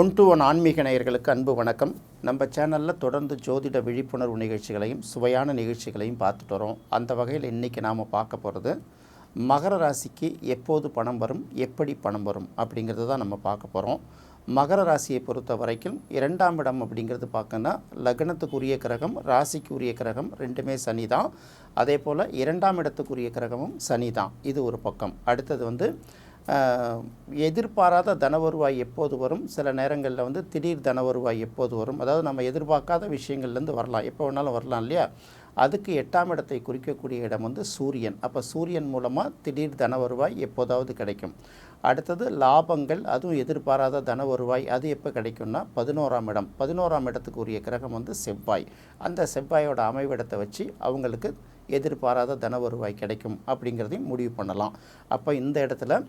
One to one ஆன்மீக நேயர்களுக்கு அன்பு வணக்கம். நம்ம சேனலில் தொடர்ந்து ஜோதிட விழிப்புணர்வு நிகழ்ச்சிகளையும் சுவையான நிகழ்ச்சிகளையும் பார்த்துட்டு வரோம். அந்த வகையில் இன்றைக்கி நாம் பார்க்க போகிறது மகர ராசிக்கு எப்போது பணம் வரும் எப்படி பணம் வரும் அப்படிங்கிறது தான் நம்ம பார்க்க போகிறோம் மகர ராசியை பொறுத்த வரைக்கும் இரண்டாம் இடம் அப்படிங்கிறது பார்க்கணுன்னா லக்னத்துக்குரிய கிரகம் ராசிக்குரிய கிரகம் ரெண்டுமே சனி தான். அதே போல் இரண்டாம் இடத்துக்குரிய கிரகமும் சனி தான். இது ஒரு பக்கம். அடுத்தது வந்து எதிர்பாராத தன வருவாய் எப்போது வரும்? சில நேரங்களில் வந்து திடீர் தன வருவாய் எப்போது வரும்? அதாவது நம்ம எதிர்பார்க்காத விஷயங்கள்லேருந்து வரலாம். எப்போ வேணாலும் வரலாம் இல்லையா? அதுக்கு எட்டாம் இடத்தை குறிக்கக்கூடிய இடம் வந்து சூரியன். அப்போ சூரியன் மூலமாக திடீர் தன வருவாய் எப்போதாவது கிடைக்கும். அடுத்தது லாபங்கள் அதுவும் எதிர்பாராத தன வருவாய் அது எப்போ கிடைக்கும்னா பதினோராம் இடம். பதினோராம் இடத்துக்கு உரிய கிரகம் வந்து செவ்வாய். அந்த செவ்வாயோட அமைவிடத்தை வச்சு அவங்களுக்கு எதிர்பாராத தன வருவாய் கிடைக்கும் அப்படிங்கிறதையும் முடிவு பண்ணலாம். அப்போ இந்த இடத்துல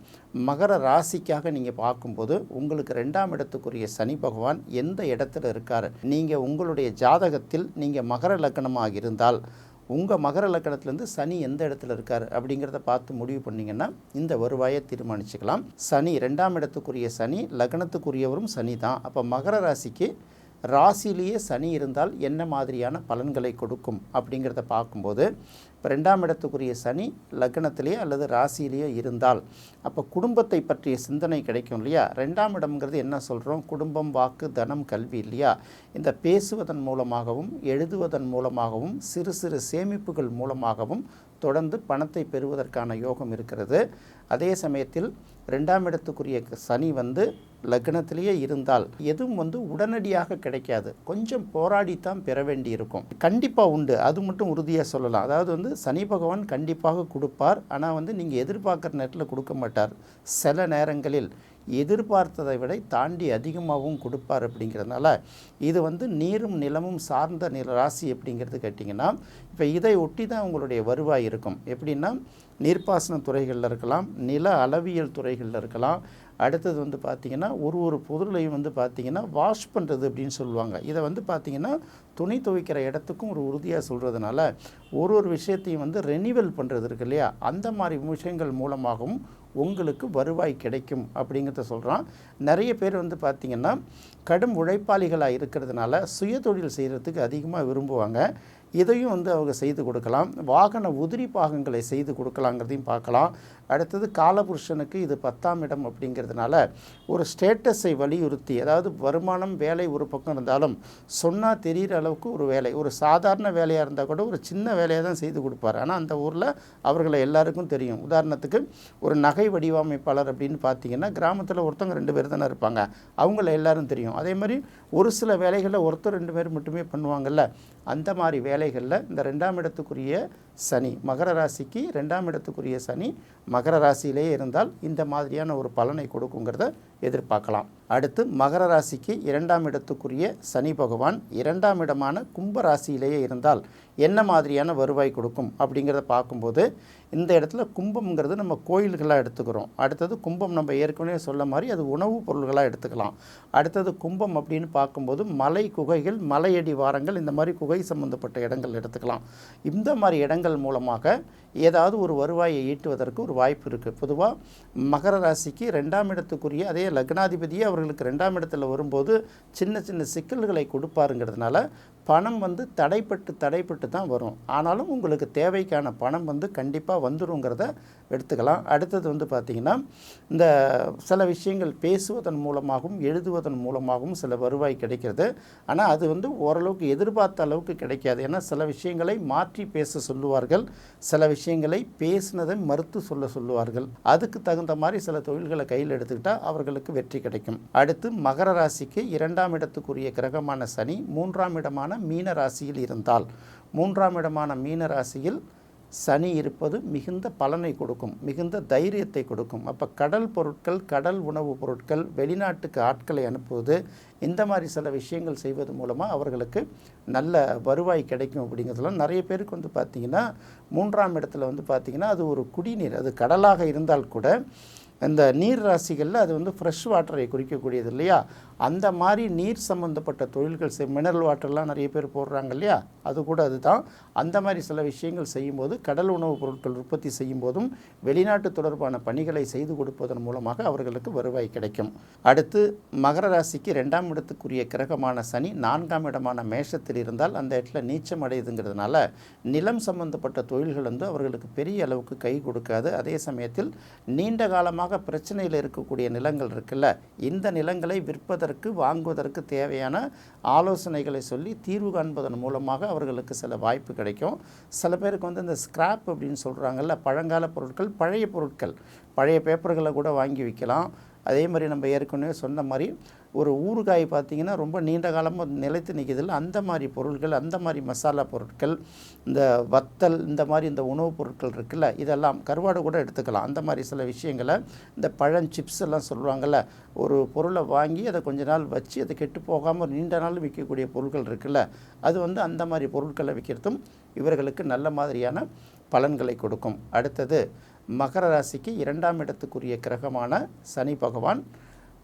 மகர ராசிக்காக நீங்கள் பார்க்கும்போது உங்களுக்கு ரெண்டாம் இடத்துக்குரிய சனி பகவான் எந்த இடத்துல இருக்கார்? நீங்கள் உங்களுடைய ஜாதகத்தில் நீங்கள் மகர லக்னமாக இருந்தால் உங்கள் மகர லக்கணத்துலேருந்து சனி எந்த இடத்துல இருக்கார் அப்படிங்கிறத பார்த்து முடிவு பண்ணிங்கன்னா இந்த வருவாயை தீர்மானிச்சுக்கலாம். சனி ரெண்டாம் இடத்துக்குரிய சனி லக்னத்துக்குரியவரும் சனி தான் அப்போ மகர ராசிக்கு ராசியிலேயே சனி இருந்தால் என்ன மாதிரியான பலன்களை கொடுக்கும் அப்படிங்கிறத பார்க்கும்போது இப்போ ரெண்டாம் இடத்துக்குரிய சனி லக்னத்திலேயே அல்லது ராசியிலேயே இருந்தால் அப்போ குடும்பத்தை பற்றிய சிந்தனை கிடைக்கும் இல்லையா? ரெண்டாம் இடம்ங்கிறது என்ன சொல்கிறோம் குடும்பம் வாக்கு தனம் கல்வி இல்லையா? இந்த பேசுவதன் மூலமாகவும் எழுதுவதன் மூலமாகவும் சிறு சிறு சேமிப்புகள் மூலமாகவும் தொடர்ந்து பணத்தை பெறுவதற்கான யோகம் இருக்கிறது. அதே சமயத்தில் ரெண்டாம் இடத்துக்குரிய சனி வந்து லக்னத்திலேயே இருந்தால் எதுவும் வந்து உடனடியாக கிடைக்காது. கொஞ்சம் போராடித்தான் பெற வேண்டியிருக்கும். கண்டிப்பாக உண்டு. அது மட்டும் உறுதியாக சொல்லலாம். அதாவது வந்து சனி பகவான் கண்டிப்பாக கொடுப்பார். ஆனால் வந்து நீங்கள் எதிர்பார்க்குற நேரத்தில் கொடுக்க மாட்டார். சில நேரங்களில் எதிர்பார்த்ததை விட தாண்டி அதிகமாகவும் கொடுப்பார் அப்படிங்கிறதுனால இது வந்து நீரும் நிலமும் சார்ந்த நில ராசி அப்படிங்கிறது கேட்டிங்கன்னா இப்போ இதை ஒட்டி தான் உங்களுடைய வருவாய் இருக்கும். எப்படின்னா நீர்ப்பாசன துறைகளில் இருக்கலாம் நில அளவியல் துறைகளில் இருக்கலாம். அடுத்தது வந்து பார்த்திங்கன்னா ஒரு ஒரு பொருளையும் வந்து பார்த்திங்கன்னா வாஷ் பண்ணுறது அப்படின்னு சொல்லுவாங்க. இதை வந்து பார்த்திங்கன்னா துணி துவைக்கிற இடத்துக்கும் ஒரு உறுதியாக சொல்கிறதுனால ஒரு ஒரு விஷயத்தையும் வந்து ரெனிவல் பண்ணுறது இருக்கு இல்லையா? அந்த மாதிரி விஷயங்கள் மூலமாகவும் உங்களுக்கு வருவாய் கிடைக்கும் அப்படிங்கிறத சொல்கிறான் நிறைய பேர் வந்து பார்த்திங்கன்னா கடும் உழைப்பாளிகளாக இருக்கிறதுனால சுயதொழில் செய்கிறதுக்கு அதிகமாக விரும்புவாங்க. இதையும் வந்து அவங்க செய்து கொடுக்கலாம். வாகன உதிரி பாகங்களை செய்து கொடுக்கலாங்கிறதையும் பார்க்கலாம். அடுத்தது காலபுருஷனுக்கு இது பத்தாம் இடம் அப்படிங்கிறதுனால ஒரு ஸ்டேட்டஸை வலியுறுத்தி அதாவது வருமானம் வேலை ஒரு பக்கம் இருந்தாலும் சொன்னால் தெரிகிற அளவுக்கு ஒரு வேலை ஒரு சாதாரண வேலையாக இருந்தால் கூட ஒரு சின்ன வேலையை தான் செய்து கொடுப்பார். ஆனால் அந்த ஊரில் அவர்களை எல்லாருக்கும் தெரியும். உதாரணத்துக்கு ஒரு நகை வடிவமைப்பாளர் அப்படின்னு பார்த்தீங்கன்னா கிராமத்தில் ஒருத்தவங்க ரெண்டு பேர் தானே இருப்பாங்க. அவங்கள எல்லாரும் தெரியும். அதே மாதிரி ஒரு சில வேலைகளை ஒருத்தர் ரெண்டு பேர் மட்டுமே பண்ணுவாங்கல்ல. அந்த மாதிரி வேலைகளில் இந்த ரெண்டாம் இடத்துக்குரிய சனி மகர ராசிக்கு ரெண்டாம் இடத்துக்குரிய சனி மகர ராசியிலே இருந்தால் இந்த மாதிரியான ஒரு பலனை கொடுக்குங்கிறத எதிர்பார்க்கலாம். அடுத்து மகர ராசிக்கு இரண்டாம் இடத்துக்குரிய சனி பகவான் இரண்டாம் இடமான கும்ப ராசியிலேயே இருந்தால் என்ன மாதிரியான வருவாய் கொடுக்கும் அப்படிங்கிறத பார்க்கும்போது இந்த இடத்துல கும்பம்ங்கிறது நம்ம கோயில்களாக எடுத்துக்கிறோம். அடுத்தது கும்பம் நம்ம ஏற்கனவே சொல்ல மாதிரி அது உணவுப் பொருள்களாக எடுத்துக்கலாம். அடுத்தது கும்பம் அப்படின்னு பார்க்கும்போது மலை குகைகள் மலையடி வாரங்கள் இந்த மாதிரி குகை சம்பந்தப்பட்ட இடங்கள் எடுத்துக்கலாம். இந்த மாதிரி இடங்கள் மூலமாக ஏதாவது ஒரு வருவாயை ஈட்டுவதற்கு ஒரு வாய்ப்பு இருக்குது பொதுவாக மகர ராசிக்கு ரெண்டாம் இடத்துக்குரிய அதே லக்னாதிபதியே அவர்களுக்கு ரெண்டாம் இடத்துல வரும்போது சின்ன சின்ன சிக்கல்களை கொடுப்பாருங்கிறதுனால பணம் வந்து தடைப்பட்டு தடைப்பட்டு தான் வரும். ஆனாலும் உங்களுக்கு தேவைக்கான பணம் வந்து கண்டிப்பாக வந்துருங்கிறத எடுத்துக்கலாம். அடுத்தது வந்து பார்த்திங்கன்னா இந்த சில விஷயங்கள் பேசுவதன் மூலமாகவும் எழுதுவதன் மூலமாகவும் சில வருவாய் கிடைக்கிறது. ஆனால் அது வந்து ஓரளவுக்கு எதிர்பார்த்த அளவுக்கு கிடைக்காது. ஏன்னா சில விஷயங்களை மாற்றி பேச சொல்லுவார்கள். சில விஷயங்களை பேசினதை மறுத்து சொல்ல சொல்லுவார்கள். அதுக்கு தகுந்த மாதிரி சில தொழில்களை கையில் எடுத்துக்கிட்டால் அவர்களுக்கு வெற்றி கிடைக்கும். அடுத்து மகர ராசிக்கு இரண்டாம் இடத்துக்குரிய கிரகமான சனி மூன்றாம் இடமான மீன ராசியில் இருந்தால் மூன்றாம் இடமான மீன ராசியில் சனி இருப்பது மிகுந்த பலனை கொடுக்கும் மிகுந்த தைரியத்தை கொடுக்கும். அப்போ கடல் பொருட்கள் கடல் உணவுப் பொருட்கள் வெளிநாட்டுக்கு ஆட்களை அனுப்புவது இந்த மாதிரி சில விஷயங்கள் செய்வது மூலமாக அவர்களுக்கு நல்ல வருவாய் கிடைக்கும் அப்படிங்கிறதுலாம் நிறைய பேருக்கு வந்து பார்த்திங்கன்னா மூன்றாம் இடத்துல வந்து பார்த்திங்கன்னா அது ஒரு குடிநீர் அது கடலாக இருந்தால் கூட இந்த நீர் ராசிகளில் அது வந்து ஃப்ரெஷ் வாட்டரை குறிக்கக்கூடியது இல்லையா? அந்த மாதிரி நீர் சம்மந்தப்பட்ட தொழில்கள் செய் மினரல் வாட்டர்லாம் நிறைய பேர் போடுறாங்க இல்லையா? அது கூட அதுதான். அந்த மாதிரி சில விஷயங்கள் செய்யும்போது கடல் உணவுப் பொருட்கள் உற்பத்தி செய்யும் போதும் வெளிநாட்டு தொடர்பான பணிகளை செய்து கொடுப்பதன் மூலமாக அவர்களுக்கு வருவாய் கிடைக்கும். அடுத்து மகர ராசிக்கு ரெண்டாம் இடத்துக்குரிய கிரகமான சனி நான்காம் இடமான மேஷத்தில் இருந்தால் அந்த இடத்துல நீச்சம் அடையுதுங்கிறதுனால நிலம் சம்பந்தப்பட்ட தொழில்கள் வந்து அவர்களுக்கு பெரிய அளவுக்கு கை கொடுக்காது. அதே சமயத்தில் நீண்ட காலமாக பிரச்சனையில் இருக்கக்கூடிய நிலங்கள் இருக்குல்ல இந்த நிலங்களை விற்பதற்கு வாங்குவதற்கு தேவையான ஆலோசனைகளை சொல்லி தீர்வு காண்பதன் மூலமாக அவர்களுக்கு சில வாய்ப்பு கிடைக்கும். சில பேருக்கு வந்து இந்த ஸ்கிராப் அப்படின்னு சொல்கிறாங்கல்ல பழங்கால பொருட்கள் பழைய பொருட்கள். பழைய பேப்பர்களை கூட வாங்கி விற்கலாம் அதே மாதிரி நம்ம ஏற்கனவே சொன்ன மாதிரி ஒரு ஊறுகாய் பார்த்திங்கன்னா ரொம்ப நீண்ட காலமாக நிலைத்து நிற்கிறதுல அந்த மாதிரி பொருட்கள் அந்த மாதிரி மசாலா பொருட்கள் இந்த வத்தல் இந்த மாதிரி இந்த உணவுப் பொருட்கள் இருக்குல்ல இதெல்லாம் கருவாடு கூட எடுத்துக்கலாம். அந்த மாதிரி சில விஷயங்களை இந்த பழம் சிப்ஸ் எல்லாம் சொல்லுவாங்கள்ல ஒரு பொருளை வாங்கி அதை கொஞ்ச நாள் வச்சு அதை கெட்டு போகாமல் நீண்ட நாள் விற்கக்கூடிய பொருட்கள் இருக்குல்ல அது வந்து அந்த மாதிரி பொருட்களை விற்கிறதும் இவர்களுக்கு நல்ல மாதிரியான பலன்களை கொடுக்கும். அடுத்தது மகர ராசிக்கு இரண்டாம் இடத்துக்குரிய கிரகமான சனி பகவான்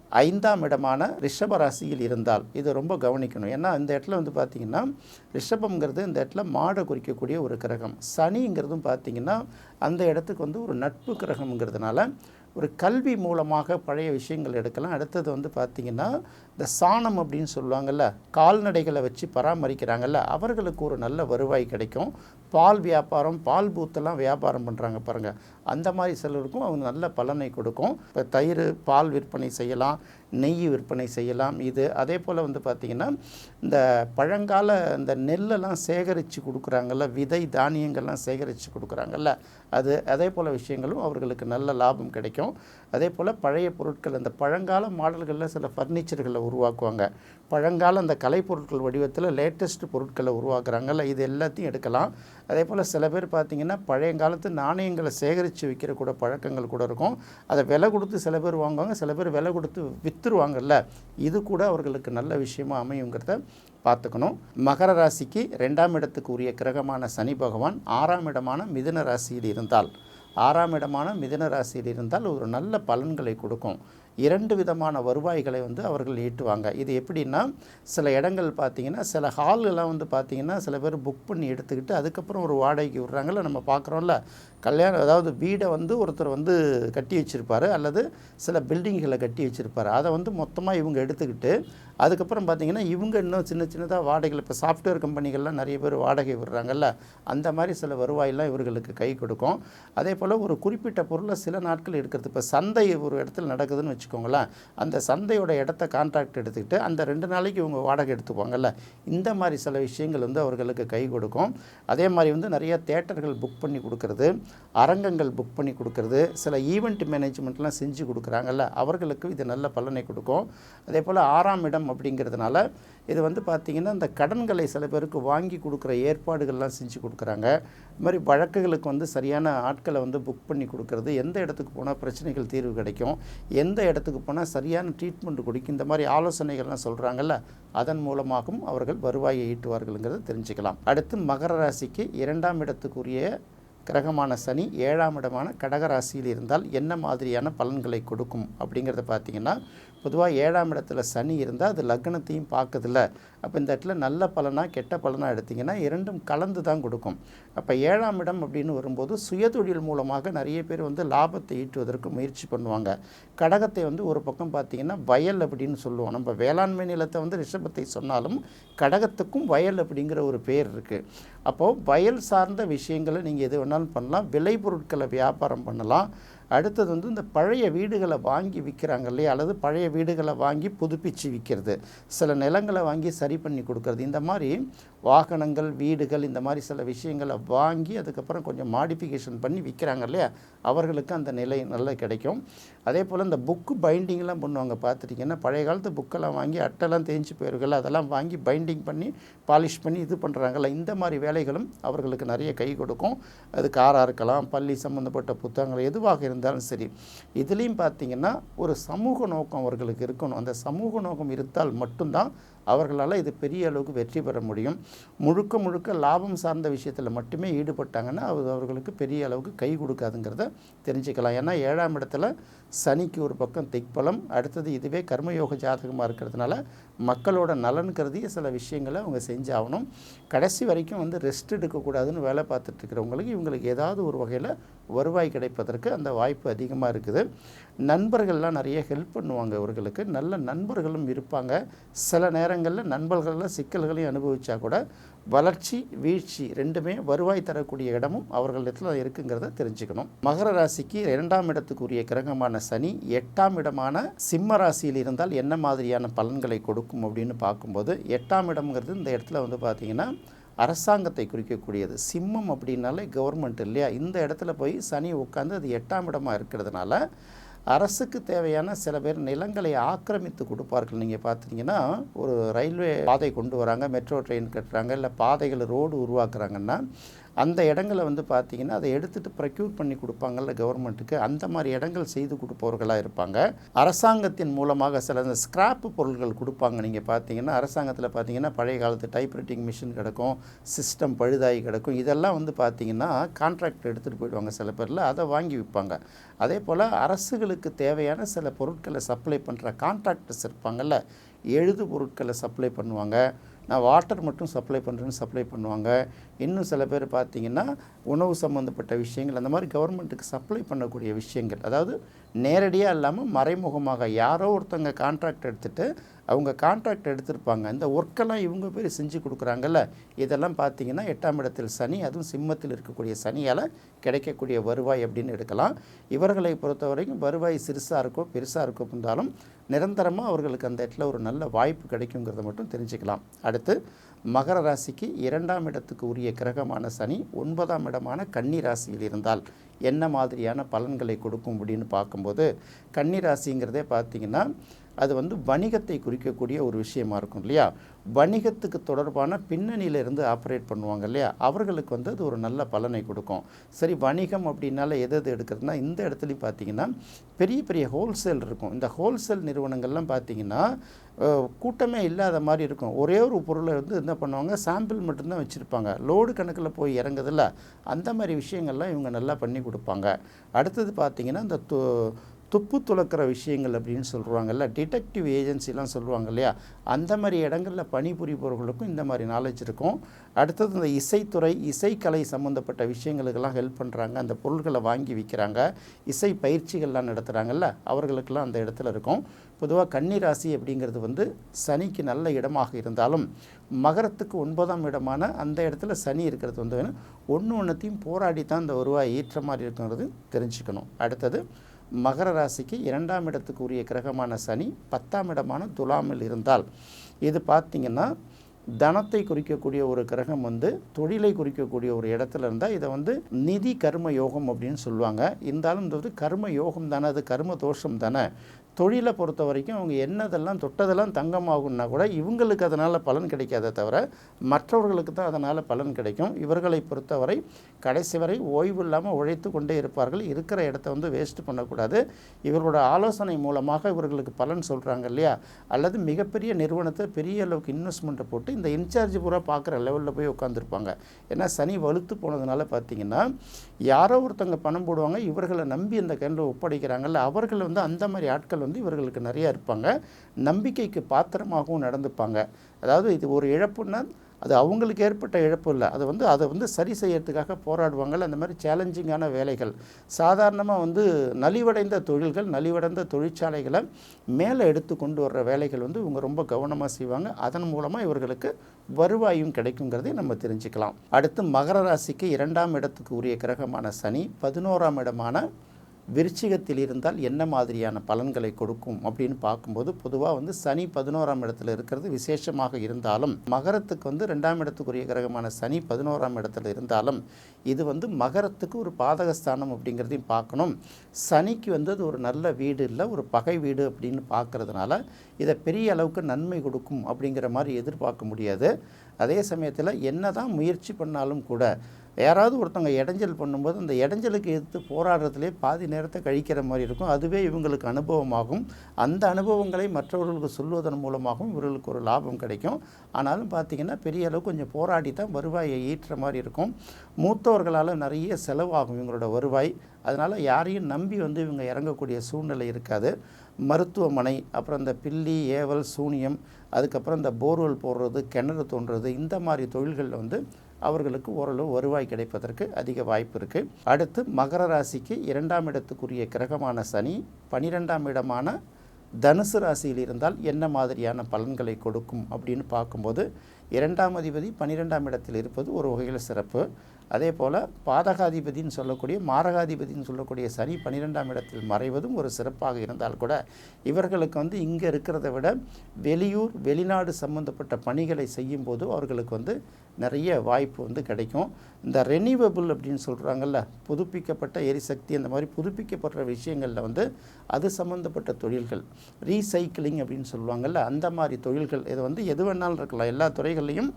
ஐந்தாம் இடமான ரிஷப ராசியில் இருந்தால் இது ரொம்ப கவனிக்கணும். ஏன்னா இந்த இடத்துல வந்து பார்த்திங்கன்னா ரிஷபம்ங்கிறது இந்த இடத்துல மாடை குறிக்கக்கூடிய ஒரு கிரகம். சனிங்கிறதும் பார்த்திங்கன்னா அந்த இடத்துக்கு வந்து ஒரு நட்பு கிரகம்ங்கிறதுனால ஒரு கல்வி மூலமாக பழைய விஷயங்கள் எடுக்கலாம். அடுத்தது வந்து பார்த்திங்கன்னா இந்த சாணம் அப்படின்னு சொல்லுவாங்கள்ல கால்நடைகளை வச்சு பராமரிக்கிறாங்கல்ல அவர்களுக்கு ஒரு நல்ல வருவாய் கிடைக்கும். பால் வியாபாரம் பால் பூத்தெல்லாம் வியாபாரம் பண்ணுறாங்க பாருங்கள் அந்த மாதிரி சிலருக்கும் அவங்க நல்ல பலனை கொடுக்கும். இப்போ தயிர் பால் விற்பனை செய்யலாம் நெய் விற்பனை செய்யலாம் இது. அதே போல் வந்து பார்த்திங்கன்னா இந்த பழங்கால இந்த நெல்லெல்லாம் சேகரித்து கொடுக்குறாங்கல்ல விதை தானியங்கள்லாம் சேகரித்து கொடுக்குறாங்கல்ல அது. அதே போல் விஷயங்களும் அவர்களுக்கு நல்ல லாபம் கிடைக்கும். அதே போல் பழைய பொருட்கள் அந்த பழங்கால மாடல்களில் சில ஃபர்னிச்சர்களை உருவாக்குவாங்க. பழங்கால அந்த கலைப்பொருட்கள் வடிவத்தில் லேட்டஸ்ட் பொருட்களை உருவாக்குறாங்கல்ல இது எல்லாத்தையும் எடுக்கலாம். அதே போல் சில பேர் பார்த்திங்கன்னா பழைய காலத்து நாணயங்களை சேகரித்து விற்கிற கூட பழக்கங்கள் கூட இருக்கும். அதை விலை கொடுத்து சில பேர் வாங்குவாங்க. சில பேர் விலை கொடுத்து விற்றுருவாங்கல்ல இது கூட அவர்களுக்கு நல்ல விஷயமா அமையுங்கிறத பார்த்துக்கணும் மகர ராசிக்கு ரெண்டாம் இடத்துக்கு உரிய கிரகமான சனி பகவான் ஆறாம் இடமான மிதுன ராசியில் இருந்தால் ஆறாம் இடமான மிதுன ராசியில் இருந்தால் ஒரு நல்ல பலன்களை கொடுக்கும். இரண்டு விதமான வருவாய்களை வந்து அவர்கள் ஈட்டுவாங்க. இது எப்படின்னா சில இடங்கள் பார்த்தீங்கன்னா சில ஹால்லாம் வந்து பார்த்தீங்கன்னா சில பேர் புக் பண்ணி எடுத்துக்கிட்டு அதுக்கப்புறம் ஒரு வாடகைக்கு விடுறாங்கல்ல நம்ம பார்க்குறோம்ல. கல்யாணம் அதாவது வீடை வந்து ஒருத்தர் வந்து கட்டி வச்சுருப்பாரு அல்லது சில பில்டிங்களை கட்டி வச்சுருப்பாரு. அதை வந்து மொத்தமாக இவங்க எடுத்துக்கிட்டு அதுக்கப்புறம் பார்த்திங்கன்னா இவங்க இன்னும் சின்ன சின்னதாக வாடகைகள் இப்போ சாஃப்ட்வேர் கம்பெனிகள்லாம் நிறைய பேர் வாடகை விடுறாங்கல்ல அந்த மாதிரி சில வருவாயெல்லாம் இவர்களுக்கு கை கொடுக்கும். அதே போல் ஒரு குறிப்பிட்ட பொருளை சில நாட்கள் எடுக்கிறது. இப்போ சந்தை ஒரு இடத்துல நடக்குதுன்னு வச்சுக்கோங்களேன் அந்த சந்தையோட இடத்த கான்ட்ராக்ட் எடுத்துக்கிட்டு அந்த ரெண்டு நாளைக்கு இவங்க வாடகை எடுத்துக்குவாங்கல்ல இந்த மாதிரி சில விஷயங்கள் வந்து அவர்களுக்கு கை கொடுக்கும். அதே மாதிரி வந்து நிறைய தேட்டர்கள் புக் பண்ணி கொடுக்குறது. அரங்கங்கள் புக் பண்ணி கொடுக்கறது சில ஈவெண்ட் மேனேஜ்மெண்ட்லாம் செஞ்சு கொடுக்குறாங்கல்ல அவர்களுக்கு இது நல்ல பலனை கொடுக்கும். அதே போல் ஆறாம் இடம் அப்படிங்கிறதுனால இது வந்து பார்த்திங்கன்னா இந்த கடன்களை சில பேருக்கு வாங்கி கொடுக்குற ஏற்பாடுகள்லாம் செஞ்சு கொடுக்குறாங்க. இது மாதிரி வழக்குகளுக்கு வந்து சரியான ஆட்களை வந்து புக் பண்ணி கொடுக்கறது எந்த இடத்துக்கு போனால் பிரச்சனைகள் தீர்வு கிடைக்கும் எந்த இடத்துக்கு போனால் சரியான ட்ரீட்மெண்ட் கொடுக்கும் இந்த மாதிரி ஆலோசனைகள்லாம் சொல்கிறாங்கல்ல அதன் மூலமாகவும் அவர்கள் வருவாயை ஈட்டுவார்கள்ங்கிறத தெரிஞ்சுக்கலாம். அடுத்து மகர ராசிக்கு இரண்டாம் இடத்துக்குரிய கிரகமான சனி ஏழாம் இடமான கடக ராசியில் இருந்தால் என்ன மாதிரியான பலன்களை கொடுக்கும் அப்படிங்கிறத பார்த்தீங்கன்னா பொதுவாக ஏழாம் இடத்துல சனி இருந்தால் அது லக்னத்தையும் பார்க்குதில்ல. அப்போ இந்த இடத்துல நல்ல பலனாக கெட்ட பலனாக எடுத்திங்கன்னா இரண்டும் கலந்து தான் கொடுக்கும். அப்போ ஏழாம் இடம் அப்படின்னு வரும்போது சுயதொழில் மூலமாக நிறைய பேர் வந்து லாபத்தை ஈட்டுவதற்கு முயற்சி பண்ணுவாங்க. கடகத்தை வந்து ஒரு பக்கம் பார்த்தீங்கன்னா வயல் அப்படின்னு சொல்லுவோம். நம்ம வேளாண்மை நிலத்தை வந்து ரிஷபத்தை சொன்னாலும் கடகத்துக்கும் வயல் அப்படிங்கிற ஒரு பேர் இருக்குது அப்போது வயல் சார்ந்த விஷயங்களை நீங்கள் எது வேணாலும் பண்ணலாம். விளைபொருட்களை வியாபாரம் பண்ணலாம். அடுத்தது வந்து இந்த பழைய வீடுகளை வாங்கி விற்கிறாங்க இல்லையா? அல்லது பழைய வீடுகளை வாங்கி புதுப்பிச்சு விற்கிறது. சில நிலங்களை வாங்கி சரி பண்ணி கொடுக்கறது. இந்த மாதிரி வாகனங்கள் வீடுகள் இந்த மாதிரி சில விஷயங்களை வாங்கி அதுக்கப்புறம் கொஞ்சம் மாடிஃபிகேஷன் பண்ணி விற்கிறாங்க இல்லையா? அவர்களுக்கு அந்த நிலை நல்லா கிடைக்கும். அதே போல் இந்த புக்கு பைண்டிங்லாம் பண்ணுவாங்க. பார்த்துட்டிங்கன்னா பழைய காலத்து புக்கெல்லாம் வாங்கி அட்டெல்லாம் தேஞ்சு போயிருக்கல. அதெல்லாம் வாங்கி பைண்டிங் பண்ணி பாலிஷ் பண்ணி இது பண்ணுறாங்கல்ல இந்த மாதிரி வேலைகளும் அவர்களுக்கு நிறைய கை கொடுக்கும். அது காராக இருக்கலாம். பள்ளி சம்மந்தப்பட்ட புத்தகங்கள் எதுவாக இருந்தால் இருந்தாலும் சரி இதுலேயும் பார்த்தீங்கன்னா ஒரு சமூக நோக்கம் அவர்களுக்கு இருக்கணும். அந்த சமூக நோக்கம் இருந்தால் மட்டும்தான் அவர்களால் இது பெரிய அளவுக்கு வெற்றி பெற முடியும். முழுக்க முழுக்க லாபம் சார்ந்த விஷயத்தில் மட்டுமே ஈடுபட்டாங்கன்னா அது அவர்களுக்கு பெரிய அளவுக்கு கை கொடுக்காதுங்கிறத தெரிஞ்சுக்கலாம். ஏன்னா ஏழாம் இடத்துல சனிக்கு ஒரு பக்கம் திக்பலம் அடுத்தது இதுவே கர்மயோக ஜாதகமாக இருக்கிறதுனால மக்களோட நலன் கருதிய சில விஷயங்களை அவங்க செஞ்சாகணும். கடைசி வரைக்கும் வந்து ரெஸ்ட் எடுக்கக்கூடாதுன்னு வேலை பார்த்துட்டு இருக்கிறவங்களுக்கு இவங்களுக்கு ஏதாவது ஒரு வகையில் வருவாய் கிடைப்பதற்கு அந்த வாய்ப்பு அதிகமாக இருக்குது. நண்பர்கள்லாம் நிறைய ஹெல்ப் பண்ணுவாங்க இவர்களுக்கு நல்ல நண்பர்களும் இருப்பாங்க. சில நேரங்களில் நண்பர்களில் சிக்கல்களையும் அனுபவித்தா கூட வளர்ச்சி வீழ்ச்சி ரெண்டுமே வருவாய் தரக்கூடிய இடமும் அவர்களிடத்தில் இருக்குங்கிறத தெரிஞ்சுக்கணும். மகர ராசிக்கு இரண்டாம் இடத்துக்குரிய கிரகமான சனி எட்டாம் இடமான சிம்ம ராசியில் இருந்தால் என்ன மாதிரியான பலன்களை கொடுக்கும் அப்படின்னு பார்க்கும்போது எட்டாம் இடம்ங்கிறது இந்த இடத்துல வந்து பார்த்திங்கன்னா அரசாங்கத்தை குறிக்கக்கூடியது. சிம்மம் அப்படின்னாலே கவர்மெண்ட் இல்லையா? இந்த இடத்துல போய் சனி உட்காந்து அது எட்டாம் இடமாக இருக்கிறதுனால அரசுக்கு தேவையான சில பேர் நிலங்களை ஆக்கிரமித்து கொடுப்பார்கள். நீங்கள் பார்த்தீங்கன்னா ஒரு ரயில்வே பாதை கொண்டு வராங்க மெட்ரோ ட்ரெயின் கட்டுறாங்க இல்லை பாதைகள் ரோடு உருவாக்குறாங்கன்னா அந்த இடங்களை வந்து பார்த்தீங்கன்னா அதை எடுத்துகிட்டு ப்ரொக்யூர் பண்ணி கொடுப்பாங்கல்ல கவர்மெண்ட்டுக்கு அந்த மாதிரி இடங்கள் செய்து கொடுப்பவர்களாக இருப்பாங்க. அரசாங்கத்தின் மூலமாக சில இந்த ஸ்கிராப்பு பொருட்கள் கொடுப்பாங்க. நீங்கள் பார்த்தீங்கன்னா அரசாங்கத்தில் பார்த்தீங்கன்னா பழைய காலத்து டைப்ரைட்டிங் மிஷின் கிடக்கும் சிஸ்டம் பழுதாகி கிடக்கும். இதெல்லாம் வந்து பார்த்தீங்கன்னா கான்ட்ராக்ட் எடுத்துகிட்டு போயிடுவாங்க சில பேரில் அதை வாங்கி விற்பாங்க. அதே போல் அரசுகளுக்கு தேவையான சில பொருட்களை சப்ளை பண்ணுற கான்ட்ராக்டர்ஸ் இருப்பாங்கல்ல எழுது பொருட்களை சப்ளை பண்ணுவாங்க. நான் வாட்டர் மட்டும் சப்ளை பண்ணுறேன்னு சப்ளை பண்ணுவாங்க. இன்னும் சில பேர் பார்த்தீங்கன்னா உணவு சம்மந்தப்பட்ட விஷயங்கள் அந்த மாதிரி கவர்மெண்ட்டுக்கு சப்ளை பண்ணக்கூடிய விஷயங்கள் அதாவது நேரடியாக இல்லாமல் மறைமுகமாக யாரோ ஒருத்தவங்க கான்ட்ராக்ட் எடுத்துகிட்டு அவங்க கான்ட்ராக்ட் எடுத்திருப்பாங்க. இந்த ஒர்க்கெல்லாம் இவங்க பேர் செஞ்சு கொடுக்குறாங்கல்ல. இதெல்லாம் பார்த்தீங்கன்னா எட்டாம் இடத்தில் சனி அதுவும் சிம்மத்தில் இருக்கக்கூடிய சனியால் கிடைக்கக்கூடிய வருவாய் அப்படின்னு எடுக்கலாம். இவர்களை பொறுத்த வரைக்கும் வருவாய் சிறுசாக இருக்கோ பெருசாக இருக்கோ இருந்தாலும் நிரந்தரமாக அவர்களுக்கு அந்த இடத்துல ஒரு நல்ல வாய்ப்பு கிடைக்குங்கிறத மட்டும் தெரிஞ்சுக்கலாம். அடுத்து மகர ராசிக்கு இரண்டாம் இடத்துக்கு உரிய கிரகமான சனி ஒன்பதாம் இடமான கன்னி ராசியில் இருந்தால் என்ன மாதிரியான பலன்களை கொடுக்கும் அப்படின்னு பார்க்கும்போது கன்னி ராசிங்கிறதே பார்த்தீங்கன்னா அது வந்து வணிகத்தை குறிக்கக்கூடிய ஒரு விஷயமா இருக்கும் இல்லையா? வணிகத்துக்கு தொடர்பான பின்னணியிலிருந்து ஆப்ரேட் பண்ணுவாங்க இல்லையா? அவர்களுக்கு வந்து அது ஒரு நல்ல பலனை கொடுக்கும். சரி வணிகம் அப்படின்னால எது எது எடுக்கிறதுனா இந்த இடத்துலையும் பார்த்தீங்கன்னா பெரிய பெரிய ஹோல்சேல் இருக்கும். இந்த ஹோல்சேல் நிறுவனங்கள்லாம் பார்த்தீங்கன்னா கூட்டமே இல்லாத மாதிரி இருக்கும். ஒரே ஒரு பொருளை வந்து என்ன பண்ணுவாங்க? சாம்பிள் மட்டும்தான் வச்சுருப்பாங்க. லோடு கணக்கில் போய் இறங்குதில்ல அந்த மாதிரி விஷயங்கள்லாம் இவங்க நல்லா பண்ணி கொடுப்பாங்க. அடுத்தது பார்த்திங்கன்னா இந்த துப்பு துளக்கிற விஷயங்கள் அப்படின்னு சொல்லுவாங்கல்ல டிடெக்டிவ் ஏஜென்சிலாம் சொல்லுவாங்க இல்லையா? அந்த மாதிரி இடங்களில் பணிபுரிபவர்களுக்கும் இந்த மாதிரி நாலேஜ் இருக்கும். அடுத்தது இந்த இசைத்துறை இசைக்கலை சம்மந்தப்பட்ட விஷயங்களுக்கெல்லாம் ஹெல்ப் பண்ணுறாங்க அந்த பொருள்களை வாங்கி விற்கிறாங்க இசை பயிற்சிகள்லாம் நடத்துகிறாங்கல்ல அவர்களுக்கெல்லாம் அந்த இடத்துல இருக்கும். பொதுவாக கன்னிராசி அப்படிங்கிறது வந்து சனிக்கு நல்ல இடமாக இருந்தாலும் மகரத்துக்கு ஒன்பதாம் இடமான அந்த இடத்துல சனி இருக்கிறது வந்து ஒன்று ஒன்றுத்தையும் போராடி தான் இந்த வருவாய் ஈற்ற மாதிரி இருக்குங்கிறது தெரிஞ்சுக்கணும். அடுத்தது மகர ராசிக்கு இரண்டாம் இடத்துக்கு உரிய கிரகமான சனி பத்தாம் இடமான துலாமில் இருந்தால் இது பார்த்திங்கன்னா தனத்தை குறிக்கக்கூடிய ஒரு கிரகம் வந்து தொழிலை குறிக்கக்கூடிய ஒரு இடத்துல இருந்தால் இதை வந்து நிதி கர்ம யோகம் அப்படின்னு சொல்லுவாங்க. இருந்தாலும் இந்த வந்து கர்ம யோகம் தானே அது கர்ம தோஷம் தானே. தொழிலை பொறுத்த வரைக்கும் அவங்க என்னதெல்லாம் தொட்டதெல்லாம் தங்கமாகும்னா கூட இவங்களுக்கு அதனால் பலன் கிடைக்காதே தவிர மற்றவர்களுக்கு தான் அதனால் பலன் கிடைக்கும். இவர்களை பொறுத்தவரை கடைசி வரை ஓய்வு இல்லாமல் உழைத்து கொண்டே இருப்பார்கள். இருக்கிற இடத்த வந்து வேஸ்ட் பண்ணக்கூடாது. இவர்களோட ஆலோசனை மூலமாக இவர்களுக்கு பலன் சொல்கிறாங்க இல்லையா? அல்லது மிகப்பெரிய நிறுவனத்தை பெரிய அளவுக்கு இன்வெஸ்ட்மெண்ட்டை போட்டு இந்த இன்சார்ஜ் பூரா பார்க்குற லெவலில் போய் உட்காந்துருப்பாங்க ஏன்னா சனி வலுத்து போனதுனால பார்த்தீங்கன்னா யாரோ ஒருத்தவங்க பணம் போடுவாங்க. இவர்களை நம்பி அந்த கேண்டில் ஒப்படைக்கிறாங்கல்ல. அவர்கள் வந்து அந்த மாதிரி ஆட்கள் வந்து வந்து இவர்களுக்கு நிறையா இருப்பாங்க. நம்பிக்கைக்கு பாத்திரமாகவும் நடந்துப்பாங்க. அதாவது இது ஒரு இழப்புன்னா அது அவங்களுக்கு ஏற்பட்ட இழப்பு இல்லை. அது வந்து அதை வந்து சரி செய்யறதுக்காக போராடுவாங்கள் அந்த மாதிரி சேலஞ்சிங்கான வேலைகள். சாதாரணமாக வந்து நலிவடைந்த தொழில்கள் நலிவடைந்த தொழிற்சாலைகளை மேலே எடுத்து கொண்டு வர்ற வேலைகள் வந்து இவங்க ரொம்ப கவனமாக செய்வாங்க. அதன் மூலமாக இவர்களுக்கு வருவாயும் கிடைக்குங்கிறதை நம்ம தெரிஞ்சுக்கலாம். அடுத்து மகர ராசிக்கு இரண்டாம் இடத்துக்கு உரிய கிரகமான சனி பதினோராம் இடமான விருச்சிகத்தில் இருந்தால் என்ன மாதிரியான பலன்களை கொடுக்கும் அப்படின்னு பார்க்கும்போது பொதுவாக வந்து சனி பதினோராம் இடத்துல இருக்கிறது விசேஷமாக இருந்தாலும் மகரத்துக்கு வந்து ரெண்டாம் இடத்துக்குரிய கிரகமான சனி பதினோராம் இடத்துல இருந்தாலும் இது வந்து மகரத்துக்கு ஒரு பாதகஸ்தானம் அப்படிங்கிறதையும் பார்க்கணும். சனிக்கு வந்து அது ஒரு நல்ல வீடு இல்லை ஒரு பகை வீடு அப்படின்னு பார்க்கறதுனால இதை பெரிய அளவுக்கு நன்மை கொடுக்கும் அப்படிங்கிற மாதிரி எதிர்பார்க்க முடியாது. அதே சமயத்தில் என்ன தான் முயற்சி பண்ணாலும் கூட யாராவது ஒருத்தவங்க இடைஞ்சல் பண்ணும்போது அந்த இடைஞ்சலுக்கு எதிர்த்து போராடுறதுலே பாதி நேரத்தை கழிக்கிற மாதிரி இருக்கும். அதுவே இவங்களுக்கு அனுபவமாகும். அந்த அனுபவங்களை மற்றவர்களுக்கு சொல்வதன் மூலமாகவும் இவர்களுக்கு ஒரு லாபம் கிடைக்கும். ஆனாலும் பார்த்திங்கன்னா பெரிய அளவு கொஞ்சம் போராடி தான் வருவாயை ஈட்டுற மாதிரி இருக்கும். மூத்தவர்களால் நிறைய செலவாகும் இவங்களோட வருவாய். அதனால் யாரையும் நம்பி வந்து இவங்க இறங்கக்கூடிய சூழ்நிலை இருக்காது. மருத்துவமனை அப்புறம் இந்த பில்லி ஏவல் சூனியம் அதுக்கப்புறம் இந்த போர்வெல் போடுறது கிணறு தோன்றது இந்த மாதிரி தொழில்களில் வந்து அவர்களுக்கு ஓரளவு வருவாய் கிடைப்பதற்கு அதிக வாய்ப்பு இருக்குது அடுத்து மகர ராசிக்கு இரண்டாம் இடத்துக்குரிய கிரகமான சனி பனிரெண்டாம் இடமான தனுசு ராசியில் இருந்தால் என்ன மாதிரியான பலன்களை கொடுக்கும் அப்படின்னு பார்க்கும்போது இரண்டாம் அதிபதி பன்னிரெண்டாம் இடத்தில் இருப்பது ஒரு வகையில் சிறப்பு. அதே போல் பாதகாதிபதின்னு சொல்லக்கூடிய மாரகாதிபதின்னு சொல்லக்கூடிய சனி பன்னிரெண்டாம் இடத்தில் மறைவதும் ஒரு சிறப்பாக இருந்தால் கூட இவர்களுக்கு வந்து இங்கே இருக்கிறத விட வெளியூர் வெளிநாடு சம்பந்தப்பட்ட பணிகளை செய்யும்போது அவர்களுக்கு வந்து நிறைய வாய்ப்பு வந்து கிடைக்கும். இந்த ரெனியூவபிள் அப்படின்னு சொல்கிறாங்கல்ல புதுப்பிக்கப்பட்ட எரிசக்தி அந்த மாதிரி புதுப்பிக்கப்படுற விஷயங்களில் வந்து அது சம்மந்தப்பட்ட தொழில்கள். ரீசைக்கிளிங் அப்படின்னு சொல்லுவாங்கள்ல அந்த மாதிரி தொழில்கள் இது வந்து எது வேணாலும் இருக்கலாம். எல்லா துறைகள்லையும்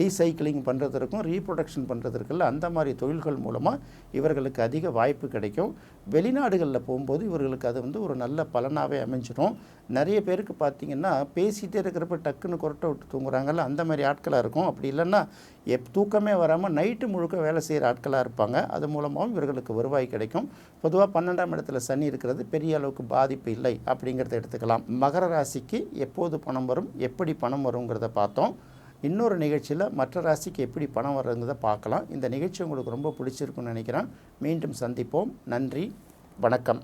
ரீசைக்கிளிங் பண்ணுறதுக்கும் ரீப்ரொடக்ஷன் பண்ணுறதற்குள்ள அந்த மாதிரி தொழில்கள் மூலமாக இவர்களுக்கு அதிக வாய்ப்பு கிடைக்கும். வெளிநாடுகளில் போகும்போது இவர்களுக்கு அது வந்து ஒரு நல்ல பலனாகவே அமைஞ்சிடும். நிறைய பேருக்கு பார்த்திங்கன்னா பேசிகிட்டே இருக்கிறப்ப டக்குன்னு கொரட்டை விட்டு தூங்குறாங்கல்ல அந்த மாதிரி ஆட்களாக இருக்கும். அப்படி இல்லைன்னா எப் தூக்கமே வராமல் நைட்டு முழுக்க வேலை செய்கிற ஆட்களாக இருப்பாங்க. அது மூலமாகவும் இவர்களுக்கு வருவாய் கிடைக்கும். பொதுவாக பன்னெண்டாம் இடத்துல சனி இருக்கிறது பெரிய அளவுக்கு பாதிப்பு இல்லை அப்படிங்கிறத எடுத்துக்கலாம். மகர ராசிக்கு எப்போது பணம் வரும் எப்படி பணம் வருங்கிறத பார்த்தோம். இன்னொரு நிகழ்ச்சியில் மற்ற ராசிக்கு எப்படி பணம் வர்றதுங்கிறத பார்க்கலாம். இந்த நிகழ்ச்சி உங்களுக்கு ரொம்ப பிடிச்சிருக்குன்னு நினைக்கிறேன். மீண்டும் சந்திப்போம். நன்றி. வணக்கம்.